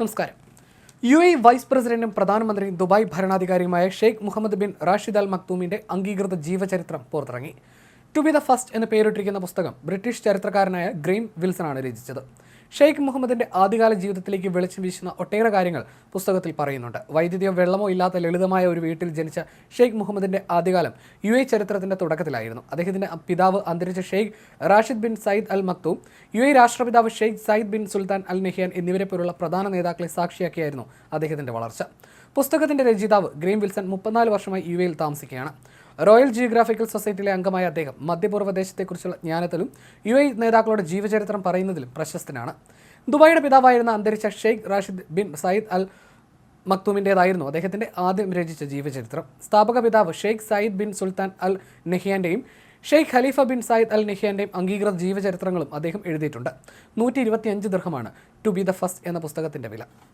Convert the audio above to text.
നമസ്കാരം. U A vice പ്രസിഡന്റും പ്രധാനമന്ത്രിയും Dubai ഭരണാധികാരിയുമായ Sheikh Mohammed bin Rashid Al മക്തൂമിന്റെ അംഗീകൃത ജീവചരിത്രം പുറത്തിറങ്ങി. ടു ബി ദ ഫസ്റ്റ് എന്ന് പേരിട്ടിരിക്കുന്ന പുസ്തകം ബ്രിട്ടീഷ് ചരിത്രകാരനായ ഗ്രെയിം വിൽസൺ ആണ് രചിച്ചത്. ഷെയ്ഖ് മുഹമ്മദിന്റെ ആദ്യകാല ജീവിതത്തിലേക്ക് വെളിച്ചം വീശുന്ന ഒട്ടേറെ കാര്യങ്ങൾ പുസ്തകത്തിൽ പറയുന്നുണ്ട്. വൈദ്യുതിയോ വെള്ളമോ ഇല്ലാത്ത ലളിതമായ ഒരു വീട്ടിൽ ജനിച്ച ഷെയ്ഖ് മുഹമ്മദിന്റെ ആദ്യകാലം യു എ ചരിത്രത്തിന്റെ തുടക്കത്തിലായിരുന്നു. അദ്ദേഹത്തിന്റെ പിതാവ് അന്തരിച്ച Sheikh Rashid bin Saeed Al Maktoum U A രാഷ്ട്രപിതാവ് Sheikh Zayed bin Sultan Al Nahyan എന്നിവരെ പോലുള്ള പ്രധാന നേതാക്കളെ സാക്ഷിയാക്കിയായിരുന്നു അദ്ദേഹത്തിന്റെ വളർച്ച. പുസ്തകത്തിന്റെ രചയിതാവ് ഗ്രീം വിൽസൺ മുപ്പത്തിനാല് വർഷമായി യു എയിൽ താമസിക്കുകയാണ്. റോയൽ ജിയോഗ്രാഫിക്കൽ സൊസൈറ്റിയിലെ അംഗമായ അദ്ദേഹം മധ്യപൂർവ ദേശത്തെക്കുറിച്ചുള്ള ജ്ഞാനത്തിലും യു എ നേതാക്കളുടെ ജീവചരിത്രം പറയുന്നതിലും പ്രശസ്തനാണ്. ദുബായിയുടെ പിതാവായിരുന്ന അന്തരിച്ച Sheikh Rashid bin Saeed Al മക്തൂമിന്റേതായിരുന്നു അദ്ദേഹത്തിന്റെ ആദ്യം രചിച്ച ജീവചരിത്രം. സ്ഥാപക പിതാവ് Sheikh Zayed bin Sultan Al നെഹിയാന്റെയും Sheikh Khalifa bin Zayed Al നെഹിയാന്റെയും അംഗീകൃത ജീവചരിത്രങ്ങളും അദ്ദേഹം എഴുതിയിട്ടുണ്ട്. നൂറ്റി ഇരുപത്തിയഞ്ച് ദൃഹമാണ് ടു ബി ദ ഫസ്റ്റ് എന്ന പുസ്തകത്തിന്റെ വില.